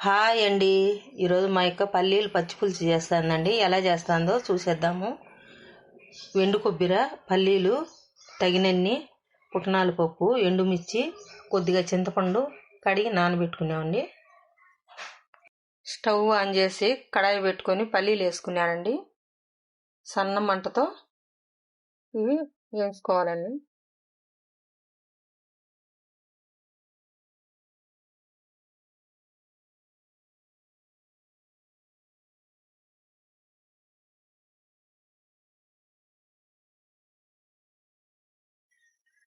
Hi అండి. ఈరోజు మా యొక్క పల్లీలు పచ్చి పులుసు చేస్తానండి. ఎలా చేస్తాందో చూసేద్దాము. ఎండు కొబ్బరి పల్లీలు తగినన్ని పుట్నాల పప్పు ఎండుమిర్చి కొద్దిగా చింతపండు కడిగి నానబెట్టుకున్నామండి. స్టవ్ ఆన్ చేసి కడాయి పెట్టుకొని పల్లీలు వేసుకున్నానండి. సన్న మంటతో ఇవి వేసుకోవాలండి.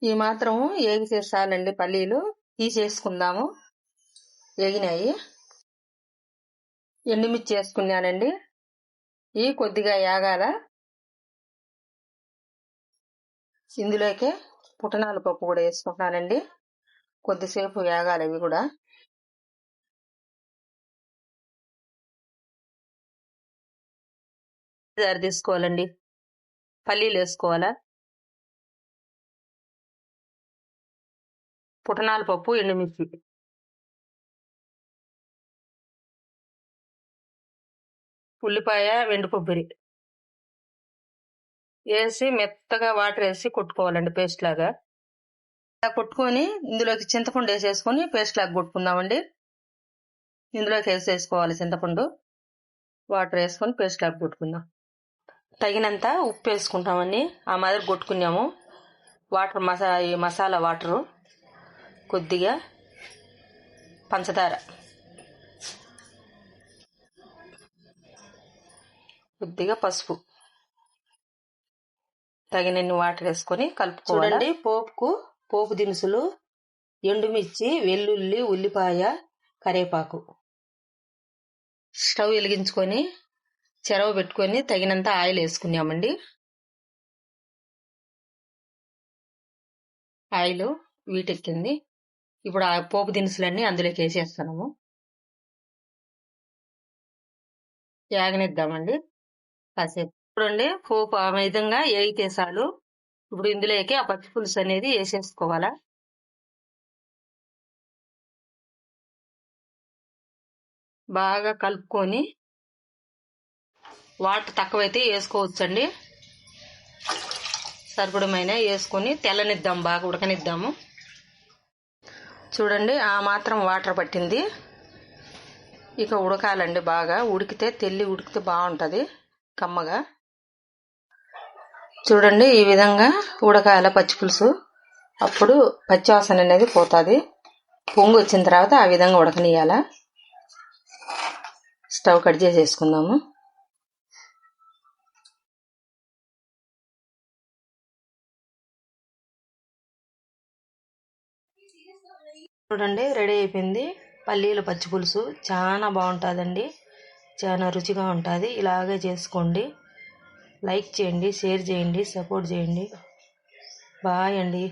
ఈ మాత్రం ఏగి చేసాలండి పల్లీలు? తీసేసుకుందాము ఏగినాయి. ఎండుమిర్చి వేసుకున్నానండి ఈ కొద్దిగా యాగాల. ఇందులోకే పుట్టనాల పప్పు కూడా వేసుకుంటున్నానండి కొద్దిసేపు యాగాలి అవి కూడా. తీసుకోవాలండి పల్లీలు వేసుకోవాలా? పుటనాల పప్పు ఎండుమిర్చి. ఉల్లిపాయ వెండు కొబ్బరి. వేసి మెత్తగా వాటర్ వేసి కొట్టుకోవాలండి పేస్ట్ లాగా. ఇలా కొట్టుకొని ఇందులోకి చింతపండు వేసేసుకొని పేస్ట్ లాగా కొట్టుకుందామండి. ఇందులోకి వేసేసుకోవాలి చింతపండు. వాటర్ వేసుకొని పేస్ట్ లాగా కొట్టుకుందాం. తగినంత ఉప్పు వేసుకుంటామండి. ఆ మాదిరి కొట్టుకున్నాము. వాటర్ మసా ఈ మసాలా వాటరు. కొద్దిగా పంచదార. కొద్దిగా పసుపు. తగినన్ని వాటర్ వేసుకొని కలుపుకోవాలి? పోపుకు పోపు దినుసులు ఎండుమిర్చి వెల్లుల్లి ఉల్లిపాయ కరేపాకు. స్టవ్ వెలిగించుకొని చెరవ పెట్టుకొని తగినంత ఆయిల్ వేసుకున్నామండి ఆయిల్ వీటెక్కింది. ఇప్పుడు ఆ పోపు దినుసులన్నీ అందులోకి వేసేస్తున్నాము. యాగనిద్దామండి. కాసేపు చూడండి. పోపు ఆ విధంగా వేయితే చాలు. ఇప్పుడు ఇందులోకి ఆ పచ్చి పులుసు అనేది వేసేసుకోవాలా? బాగా కలుపుకొని వాటర్ తక్కువైతే వేసుకోవచ్చండి. సరిపడమైన వేసుకొని తెల్లనిద్దాం బాగా ఉడకనిద్దాము. చూడండి ఆ మాత్రం వాటర్ పట్టింది. ఇక ఉడకాలండి బాగా. ఉడికితే తెల్లి ఉడికితే బాగుంటుంది కమ్మగా. చూడండి ఈ విధంగా ఉడకాల పచ్చి పులుసు. అప్పుడు పచ్చివాసన అనేది పోతుంది. పొంగు వచ్చిన తర్వాత ఆ విధంగా ఉడకనియాల స్టవ్ కట్ చేసేసుకుందాము. చూడండి రెడీ అయిపోయింది. పల్లీల పచ్చి పులుసు చాలా బాగుంటుందండి. చాలా రుచిగా ఉంటుంది. ఇలాగే చేసుకోండి. లైక్ చేయండి షేర్ చేయండి సపోర్ట్ చేయండి. బాయ్ అండి.